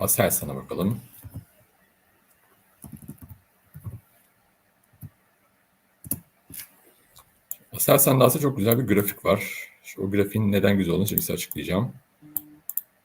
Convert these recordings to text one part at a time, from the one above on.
Aselsan'a bakalım. Aselsan'da aslında çok güzel bir grafik var. Şu, o grafiğin neden güzel olduğunu şimdi size açıklayacağım.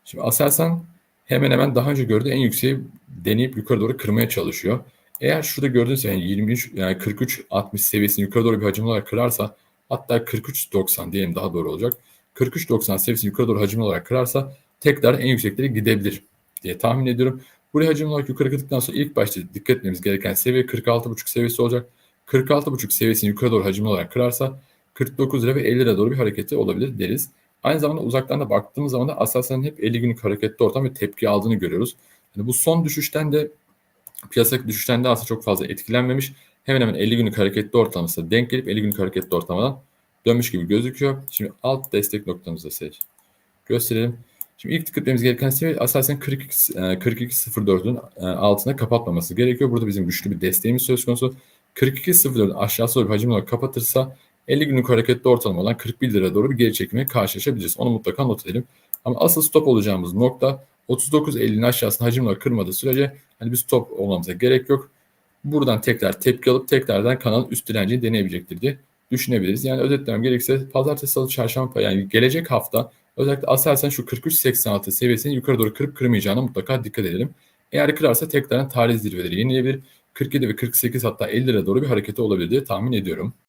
Şimdi Aselsan hemen hemen daha önce gördüğü en yükseği deneyip yukarı doğru kırmaya çalışıyor. Eğer şurada gördüğünüz yani 23 yani 43 60 seviyesini yukarı doğru bir hacim olarak kırarsa hatta 43 90 diyelim daha doğru olacak. 43 90 seviyesini yukarı doğru hacim olarak kırarsa tekrar en yükseklere gidebilir diye tahmin ediyorum. Buraya hacim olarak yukarı kırdıktan sonra ilk başta dikkat etmemiz gereken seviye 46.5 seviyesi olacak. 46.5 seviyesini yukarı doğru hacim olarak kırarsa 49 lira ve 50 lira doğru bir hareketi olabilir deriz. Aynı zamanda uzaktan da baktığımız zaman da Aselsan'ın hep 50 günlük hareketli ortam ve tepki aldığını görüyoruz. Yani bu son düşüşten de piyasadaki düşüşten de aslında çok fazla etkilenmemiş. Hemen hemen 50 günlük hareketli ortalaması denk gelip 50 günlük hareketli ortalamadan dönmüş gibi gözüküyor. Şimdi alt destek noktamızda seç. Gösterelim. Şimdi ilk dikkat etmemiz gereken seviye Aselsan 42 42.04'ün e, altına kapatmaması gerekiyor. Burada bizim güçlü bir desteğimiz söz konusu. 42.04'ün aşağısı doğru bir hacim olarak kapatırsa 50 günlük hareketli ortalama olan 41 lira doğru bir geri çekime karşılaşabiliriz. Onu mutlaka not edelim. Ama asıl stop olacağımız nokta 39.50'nin aşağısında hacim olarak kırmadığı sürece hani bir stop olmamıza gerek yok. Buradan tekrar tepki alıp tekrardan kanalın üst direncini deneyebilecektir diye düşünebiliriz. Yani özetlemem gerekirse pazartesi, salı, çarşamba yani gelecek hafta özellikle Aselsan şu 43.86 seviyesini yukarı doğru kırıp kırmayacağına mutlaka dikkat edelim. Eğer kırarsa tekrardan tarih zirveleri yenilebilir. 47 ve 48 hatta 50 lira doğru bir hareketi olabilir diye tahmin ediyorum.